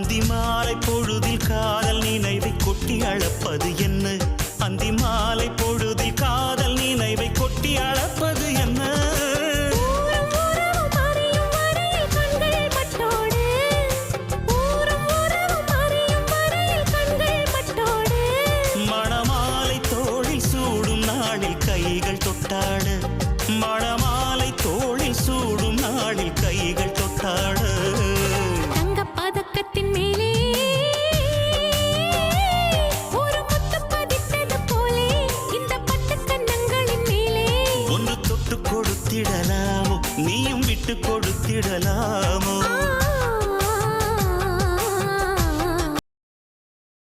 அந்தி மாலை பொழுதில் காதல் நினைவை கொட்டி அழப்பது என்ன? அந்தி மாலை பொழுதில் காதல் நினைவை கொட்டி அழப்பது என்ன? மணமாலை தோழில் சூடும் நாளில் கைகள் தொட்டாட. மணமாலை தோழில் சூடும் நாளில் கைகள் தொட்டாட. மீட்டு கொடுத்திடலாமோ?